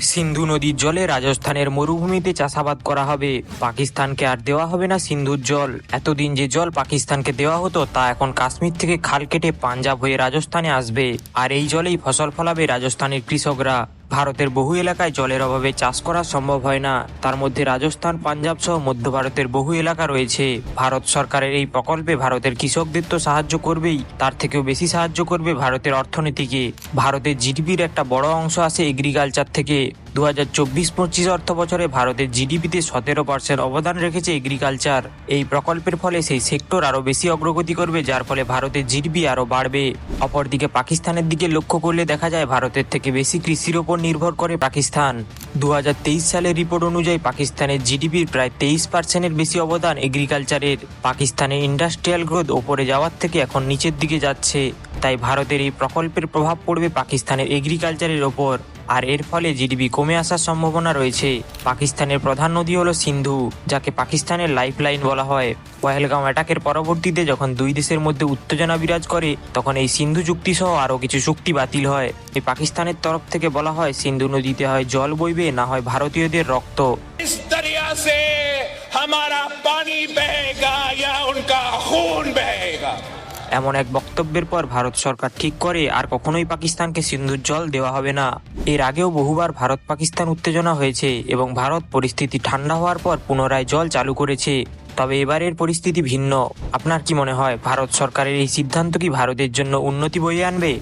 সিন্ধু নদীর জলে রাজস্থানের মরুভূমিতে চাষাবাদ করা হবে। পাকিস্তানকে আর দেওয়া হবে না সিন্ধুর জল। এতদিন যে জল পাকিস্তানকে দেওয়া হতো, তা এখন কাশ্মীর থেকে খাল কেটে পাঞ্জাব হয়ে রাজস্থানে আসবে। আর এই জলেই ফসল ফলাবে রাজস্থানের কৃষকরা। ভারতের বহু এলাকায় জলের অভাবে চাষ করা সম্ভব হয় না। তার মধ্যে রাজস্থান, পাঞ্জাব সহ মধ্য ভারতের বহু এলাকা রয়েছে। ভারত সরকারের এই প্রকল্পে ভারতের কৃষকদের তো সাহায্য করবেই। তার থেকেও বেশি সাহায্য করবে ভারতের অর্থনীতিকে। ভারতের জিডিপির একটা বড় অংশ আসে এগ্রিকালচার থেকে। দু চব্বিশ পঁচিশ অর্থ বছরে ভারতের জিডিপিতে সতেরো পার্সেন্ট অবদান রেখেছে এগ্রিকালচার এই প্রকল্পের ফলে সেই সেক্টর আরও বেশি অগ্রগতি করবে, যার ফলে ভারতের জিডিপি আরও বাড়বে। অপরদিকে পাকিস্তানের দিকে লক্ষ্য করলে দেখা যায়, ভারতের থেকে বেশি কৃষির ওপর নির্ভর করে পাকিস্তান। দু হাজার তেইশ সালের রিপোর্ট অনুযায়ী পাকিস্তানের জিডিপির প্রায় তেইশ পার্সেন্টের বেশি অবদান এগ্রিকালচারের। পাকিস্তানের ইন্ডাস্ট্রিয়াল গ্রোথ ওপরে যাওয়ার থেকে এখন নিচের দিকে যাচ্ছে। তাই ভারতের এই প্রকল্পের প্রভাব পড়বে পাকিস্তানের এগ্রিকালচারের ওপর। আর এর ফলে জিডিপি কমে আসার সম্ভাবনা রয়েছে। পাকিস্তানের প্রধান নদী হলো সিন্ধু, যাকে পাকিস্তানের লাইফলাইন বলা হয়। পহেলগাঁও অ্যাটাকের পরবর্তীতে যখন দুই দেশের মধ্যে উত্তেজনা বিরাজ করে, তখন এই সিন্ধু চুক্তি সহ আরও কিছু চুক্তি বাতিল হয়। এই পাকিস্তানের তরফ থেকে বলা হয়, সিন্ধু নদীতে হয় জল বইবে না হয় ভারতীয়দের রক্ত। এমন এক বক্তব্যের পর ভারত সরকার ঠিক করে আর কখনোই পাকিস্তানকে সিন্ধুর জল দেওয়া হবে না। এর আগেও বহুবার ভারত পাকিস্তান উত্তেজনা হয়েছে এবং ভারত পরিস্থিতি ঠান্ডা হওয়ার পর পুনরায় জল চালু করেছে। তবে এবারের পরিস্থিতি ভিন্ন। আপনার কি মনে হয় ভারত সরকারের এই সিদ্ধান্ত কি ভারতের জন্য উন্নতি বয়ে আনবে?